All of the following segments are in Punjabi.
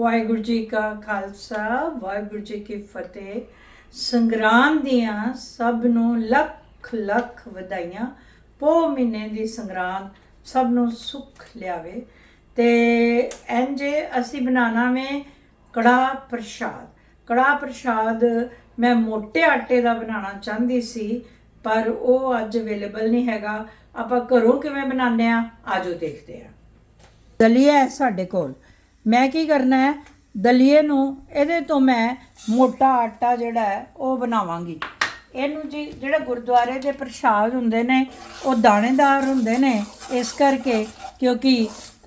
ਵਾਹਿਗੁਰੂ ਜੀ ਕਾ ਖਾਲਸਾ, ਵਾਹਿਗੁਰੂ ਜੀ ਕੀ ਫਤਿਹ। ਸੰਗਰਾਮ ਦੀਆਂ ਸਭ ਨੂੰ ਲੱਖ ਲੱਖ ਵਧਾਈਆਂ। ਪੋ ਮਹੀਨੇ ਦੀ ਸੰਗਰਾਮ ਸਭ ਨੂੰ ਸੁੱਖ ਲਿਆਵੇ। ਤੇ ਇੰਜੇ ਅਸੀਂ ਬਣਾਣਾ ਵੇ ਕੜਾ ਪ੍ਰਸ਼ਾਦ। ਕੜਾ ਪ੍ਰਸ਼ਾਦ ਮੈਂ ਮੋਟੇ ਆਟੇ ਦਾ ਬਣਾਉਣਾ ਚਾਹੁੰਦੀ ਸੀ, ਪਰ ਉਹ ਅੱਜ ਅਵੇਲੇਬਲ ਨਹੀਂ ਹੈਗਾ। ਆਪਾਂ ਘਰੋਂ ਕਿਵੇਂ ਬਣਾਉਂਦੇ ਆ ਆਜੋ ਦੇਖਦੇ ਆ ਦਲੀਆ ਹੈ ਸਾਡੇ ਕੋਲ। ਮੈਂ ਕੀ ਕਰਨਾ ਹੈ? ਦਲੀਏ ਨੂੰ ਇਹਦੇ ਤੋਂ ਮੈਂ ਮੋਟਾ ਆਟਾ ਜਿਹੜਾ ਹੈ, ਉਹ ਬਣਾਵਾਂਗੀ। ਇਹਨੂੰ ਜੀ ਜਿਹੜੇ ਗੁਰਦੁਆਰੇ ਦੇ ਪ੍ਰਸ਼ਾਦ ਹੁੰਦੇ ਨੇ, ਉਹ ਦਾਣੇਦਾਰ ਹੁੰਦੇ ਨੇ, ਇਸ ਕਰਕੇ ਕਿਉਂਕਿ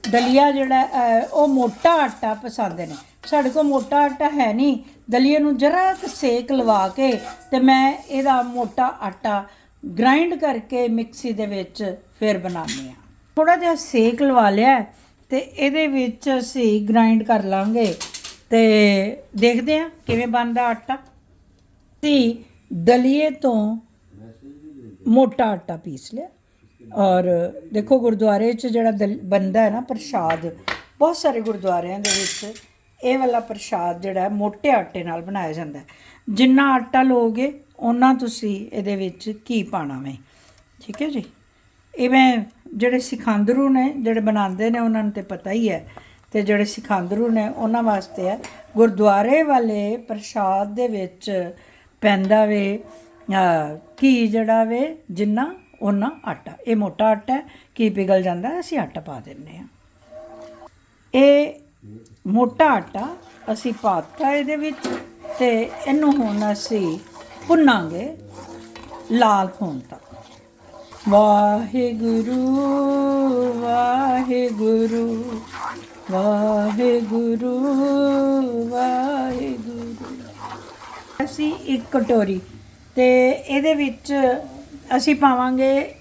ਦਲੀਆ ਜਿਹੜਾ ਉਹ ਮੋਟਾ ਆਟਾ ਪਸੰਦ ਨੇ। ਸਾਡੇ ਕੋਲ ਮੋਟਾ ਆਟਾ ਹੈ ਨਹੀਂ। ਦਲੀਏ ਨੂੰ ਜਰਾ ਕੁ ਸੇਕ ਲਵਾ ਕੇ ਤੇ ਮੈਂ ਇਹਦਾ ਮੋਟਾ ਆਟਾ ਗ੍ਰਾਈਂਡ ਕਰਕੇ ਮਿਕਸੀ ਦੇ ਵਿੱਚ ਫਿਰ ਬਣਾਉਂਦੀ ਆ ਥੋੜਾ ਜਿਹਾ ਸੇਕ ਲਵਾ ਲਿਆ ਤੇ ਇਹਦੇ ਵਿੱਚ ਅਸੀਂ ਗ੍ਰਾਈਂਡ ਕਰ ਲਾਂਗੇ। ਤੇ ਦੇਖਦੇ ਆ ਕਿਵੇਂ ਬਣਦਾ ਆਟਾ। ਅਸੀਂ ਦਲੀਏ ਤੋਂ ਮੋਟਾ ਆਟਾ ਪੀਸ ਲਿਆ। ਔਰ ਦੇਖੋ ਗੁਰਦੁਆਰੇ 'ਚ ਜਿਹੜਾ ਦਲ- ਬਣਦਾ ਹੈ ਨਾ ਪ੍ਰਸ਼ਾਦ, ਬਹੁਤ ਸਾਰੇ ਗੁਰਦੁਆਰਿਆਂ ਦੇ ਵਿੱਚ ਇਹ ਵਾਲਾ ਪ੍ਰਸ਼ਾਦ ਜਿਹੜਾ ਮੋਟੇ ਆਟੇ ਨਾਲ ਬਣਾਇਆ ਜਾਂਦਾ ਹੈ। ਜਿੰਨਾ ਆਟਾ ਲਓਗੇ ਉਹਨਾਂ ਤੁਸੀਂ ਇਹਦੇ ਵਿੱਚ ਕੀ ਪਾਣਾ ਵੇ। ਠੀਕ ਹੈ ਜੀ? ਇਹ ਮੈਂ ਜਿਹੜੇ ਸਿਖਾਂਦਰੂ ਨੇ ਜਿਹੜੇ ਬਣਾਉਂਦੇ ਨੇ ਉਹਨਾਂ ਨੂੰ ਤੇ ਪਤਾ ਹੀ ਹੈ। ਤੇ ਜਿਹੜੇ ਸਿਖਾਂਦਰੂ ਨੇ ਉਹਨਾਂ ਵਾਸਤੇ ਹੈ। ਗੁਰਦੁਆਰੇ ਵਾਲੇ ਪ੍ਰਸ਼ਾਦ ਦੇ ਵਿੱਚ ਪੈਂਦਾ ਵੇ ਅਹ, ਘੀ ਜਿਹੜਾ ਵੇ ਜਿੰਨਾ ਉਹਨਾਂ ਆਟਾ। ਇਹ ਮੋਟਾ ਆਟਾ ਹੈ ਘੀ ਪਿਘਲ ਜਾਂਦਾ ਅਸੀਂ ਆਟਾ ਪਾ ਦਿੰਨੇ ਆ ਇਹ ਮੋਟਾ ਆਟਾ ਅਸੀਂ ਪਾਤਾ ਇਹਦੇ ਵਿੱਚ ਤੇ ਇਹਨੂੰ ਹੁਣ ਅਸੀਂ ਭੁੰਨਾਂਗੇ ਲਾਲ ਹੋਣ ਤੱਕ। ਵਾਹਿਗੁਰੂ ਵਾਹਿਗੁਰੂ ਵਾਹਿਗੁਰੂ ਵਾਹਿਗੁਰੂ। ਅਸੀਂ ਇੱਕ ਕਟੋਰੀ ਤੇ ਇਹਦੇ ਵਿੱਚ ਅਸੀਂ ਪਾਵਾਂਗੇ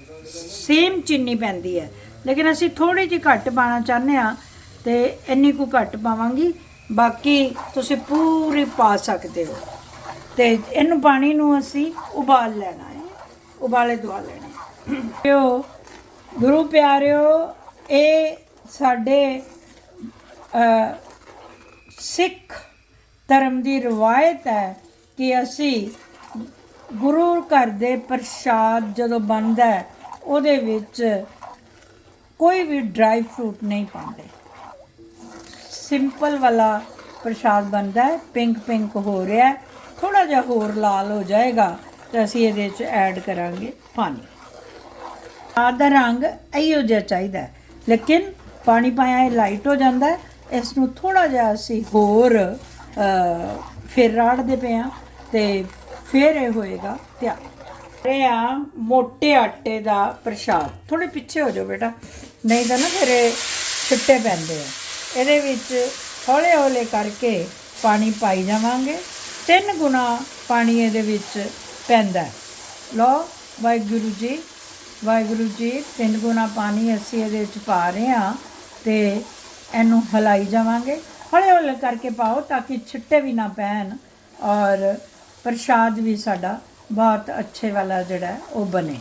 ਸੇਮ ਚੀਨੀ ਪੈਂਦੀ ਹੈ। ਲੇਕਿਨ ਅਸੀਂ ਥੋੜੀ ਜਿਹੀ ਘੱਟ ਪਾਣਾ ਚਾਹੁੰਦੇ ਆ ਤੇ ਇੰਨੀ ਕੁ ਘੱਟ ਪਾਵਾਂਗੀ। ਬਾਕੀ ਤੁਸੀਂ ਪੂਰੀ ਪਾ ਸਕਦੇ ਹੋ। ਤੇ ਇਹਨੂੰ ਪਾਣੀ ਨੂੰ ਅਸੀਂ ਉਬਾਲ ਲੈਣਾ ਹੈ। ਉਬਾਲੇ ਦਵਾ ਲੈਣੇ ਪਿਓ, ਗੁਰੂ ਪਿਆਰਿਓ, ਇਹ ਸਾਡੇ ਸਿੱਖ ਧਰਮ ਦੀ ਰਵਾਇਤ ਹੈ ਕਿ ਅਸੀਂ ਗੁਰੂ ਘਰ ਦੇ ਪ੍ਰਸ਼ਾਦ ਜਦੋਂ ਬਣਦਾ ਹੈ, ਉਹਦੇ ਵਿੱਚ ਕੋਈ ਵੀ ਡਰਾਈ ਫਰੂਟ ਨਹੀਂ ਪਾਉਂਦੇ। ਸਿੰਪਲ ਵਾਲਾ ਪ੍ਰਸ਼ਾਦ ਬਣਦਾ ਹੈ, ਪਿੰਕ ਪਿੰਕ ਹੋ ਰਿਹਾ ਹੈ ਥੋੜਾ ਜਿਹਾ ਹੋਰ ਲਾਲ ਹੋ ਜਾਏਗਾ ਤਾਂ ਅਸੀਂ ਇਹਦੇ ਵਿੱਚ ਐਡ ਕਰਾਂਗੇ ਪਾਣੀ। ਪ੍ਰਸ਼ਾਦ ਦਾ ਰੰਗ ਇਹੋ ਜਿਹਾ ਚਾਹੀਦਾ ਲੇਕਿਨ ਪਾਣੀ ਪਾਇਆ ਇਹ ਲਾਈਟ ਹੋ ਜਾਂਦਾ ਹੈ। ਇਸ ਨੂੰ ਥੋੜਾ ਜਿਹਾ ਅਸੀਂ ਹੋਰ ਫਿਰ ਰਾੜਦੇ ਪਏ ਹਾਂ ਤੇ ਫਿਰ ਇਹ ਹੋਏਗਾ ਤਿਆਰ। ਇਹ ਆ ਮੋਟੇ ਆਟੇ ਦਾ ਪ੍ਰਸ਼ਾਦ। ਥੋੜੇ ਪਿੱਛੇ ਹੋ ਜਾਓ ਬੇਟਾ, ਨਹੀਂ ਤਾਂ ਨਾ ਫਿਰ ਇਹ ਛਿੱਟੇ ਪੈਂਦੇ ਆ। ਇਹਦੇ ਵਿੱਚ ਹੌਲੇ ਹੌਲੇ ਕਰਕੇ ਪਾਣੀ ਪਾਈ ਜਾਵਾਂਗੇ। ਤਿੰਨ ਗੁਣਾ ਪਾਣੀ ਇਹਦੇ ਵਿੱਚ ਪੈਂਦਾ ਹੈ। ਲਓ ਵਾਹਿਗੁਰੂ ਜੀ ਵਾਹਿਗੁਰੂ ਜੀ ਤਿੰਨ ਗੁਣਾ ਪਾਣੀ ਅਸੀਂ ਇਹਦੇ ਵਿੱਚ ਪਾ ਰਹੇ ਹਾਂ ਤੇ ਇਹਨੂੰ ਹਲਾਈ ਜਾਵਾਂਗੇ। ਹੌਲੇ ਹੌਲੇ ਕਰਕੇ ਪਾਓ ਤਾਂ ਕਿ ਛਿੱਟੇ ਵੀ ਨਾ ਪੈਣ ਔਰ ਪ੍ਰਸ਼ਾਦ ਵੀ ਸਾਡਾ ਬਹੁਤ ਅੱਛੇ ਵਾਲਾ ਜਿਹੜਾ ਉਹ ਬਣੇ।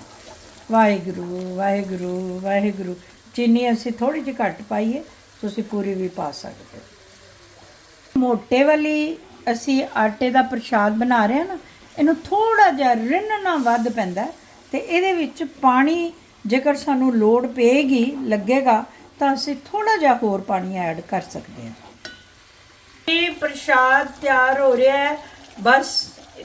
ਵਾਹਿਗੁਰੂ ਵਾਹਿਗੁਰੂ ਵਾਹਿਗੁਰੂ। ਚੀਨੀ ਅਸੀਂ ਥੋੜੀ ਜਿਹੀ ਘੱਟ ਪਾਈਏ, ਤੁਸੀਂ ਪੂਰੀ ਵੀ ਪਾ ਸਕਦੇ ਹੋ। ਮੋਟੇ ਵਾਲੀ ਅਸੀਂ ਆਟੇ ਦਾ ਪ੍ਰਸ਼ਾਦ ਬਣਾ ਰਹੇ ਹਾਂ ਨਾ, ਇਹਨੂੰ ਥੋੜਾ ਜਿਹਾ ਰਿੰਨਣਾ ਵੱਧ ਪੈਂਦਾ ਤੇ ਇਹਦੇ ਵਿੱਚ ਪਾਣੀ ਜੇਕਰ ਸਾਨੂੰ ਲੋੜ ਪਏਗੀ ਲੱਗੇਗਾ ਤਾਂ ਅਸੀਂ ਥੋੜਾ ਜਿਹਾ ਹੋਰ ਪਾਣੀ ਐਡ ਕਰ ਸਕਦੇ ਹਾਂ। ਇਹ ਪ੍ਰਸ਼ਾਦ ਤਿਆਰ ਹੋ ਰਿਹਾ ਹੈ। ਬਸ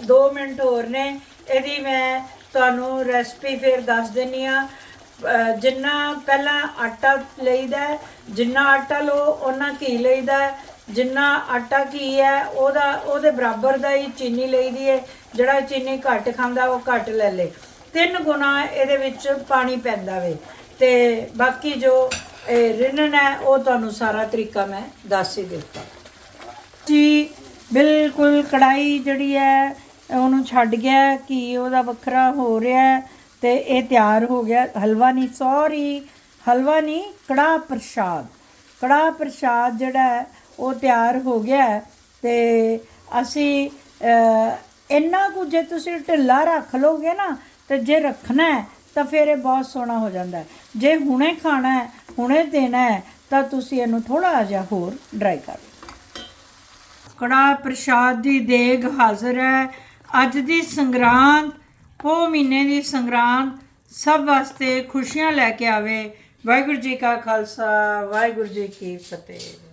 2 ਮਿੰਟ ਹੋਰ ਨੇ। ਇਹਦੀ ਮੈਂ ਤੁਹਾਨੂੰ ਰੈਸਪੀ ਫਿਰ ਦੱਸ ਦਿੰਨੀ ਆ ਜਿੰਨਾ ਪਹਿਲਾਂ ਆਟਾ ਲਈਦਾ ਹੈ, ਜਿੰਨਾ ਆਟਾ ਲਓ ਉਹਨਾਂ ਘੀ ਲਈਦਾ ਹੈ, ਜਿੰਨਾ ਆਟਾ ਘੀ ਹੈ ਉਹਦਾ ਉਹਦੇ ਬਰਾਬਰ ਦਾ ਹੀ ਚੀਨੀ ਲਈਦੀ ਹੈ। ਜਿਹੜਾ ਚੀਨੀ ਘੱਟ ਖਾਂਦਾ ਉਹ ਘੱਟ ਲੈ ਲੇ। ਤਿੰਨ ਗੁਣਾ ਇਹਦੇ ਵਿੱਚ ਪਾਣੀ ਪੈਂਦਾ ਵੇ। ਤੇ ਬਾਕੀ ਜੋ ਇਹ ਰਿੰਨਣ ਹੈ, ਉਹ ਤੁਹਾਨੂੰ ਸਾਰਾ ਤਰੀਕਾ ਮੈਂ ਦੱਸ ਹੀ ਦਿੱਤਾ। ਜੀ, ਬਿਲਕੁਲ ਕੜਾਈ ਜਿਹੜੀ ਹੈ, ਉਹਨੂੰ ਛੱਡ ਗਿਆ ਕਿ ਉਹਦਾ ਵੱਖਰਾ ਹੋ ਰਿਹਾ ਹੈ ਤੇ ਇਹ ਤਿਆਰ ਹੋ ਗਿਆ। ਹਲਵਾ ਨਹੀਂ ਸੌਰੀ ਹਲਵਾ ਨਹੀਂ ਕੜਾ ਪ੍ਰਸ਼ਾਦ। ਕੜਾ ਪ੍ਰਸ਼ਾਦ ਜਿਹੜਾ ਉਹ ਤਿਆਰ ਹੋ ਗਿਆ ਹੈ ਤੇ ਅਸੀਂ ਇੰਨਾ ਕੁ ਜੇ ਤੁਸੀਂ ਢਿੱਲਾ ਰੱਖ ਲੋਗੇ ਨਾ ਤੇ ਜੇ ਰੱਖਣਾ ਹੈ, ਤਾਂ ਫਿਰ ਇਹ ਬਹੁਤ ਸੋਹਣਾ ਹੋ ਜਾਂਦਾ ਜੇ ਹੁਣੇ ਖਾਣਾ ਹੈ, ਹੁਣੇ ਦੇਣਾ ਹੈ, ਤਾਂ ਤੁਸੀਂ ਇਹਨੂੰ ਥੋੜਾ ਜਿਹਾ ਹੋਰ ਡਰਾਈ ਕਰ ਲਓ ਕੜਾ ਪ੍ਰਸ਼ਾਦ ਦੀ ਦੇਗ ਹਾਜ਼ਰ ਹੈ। ਅੱਜ ਦੀ ਸੰਗਰਾਂਦ ਪੋ ਮਹੀਨੇ ਦੀ ਸੰਗਰਾਂਦ, ਸਭ ਵਾਸਤੇ ਖੁਸ਼ੀਆਂ ਲੈ ਕੇ ਆਵੇ। ਵਾਹਿਗੁਰੂ ਜੀ ਕਾ ਖਾਲਸਾ, ਵਾਹਿਗੁਰੂ ਜੀ ਕੀ ਫਤਿਹ।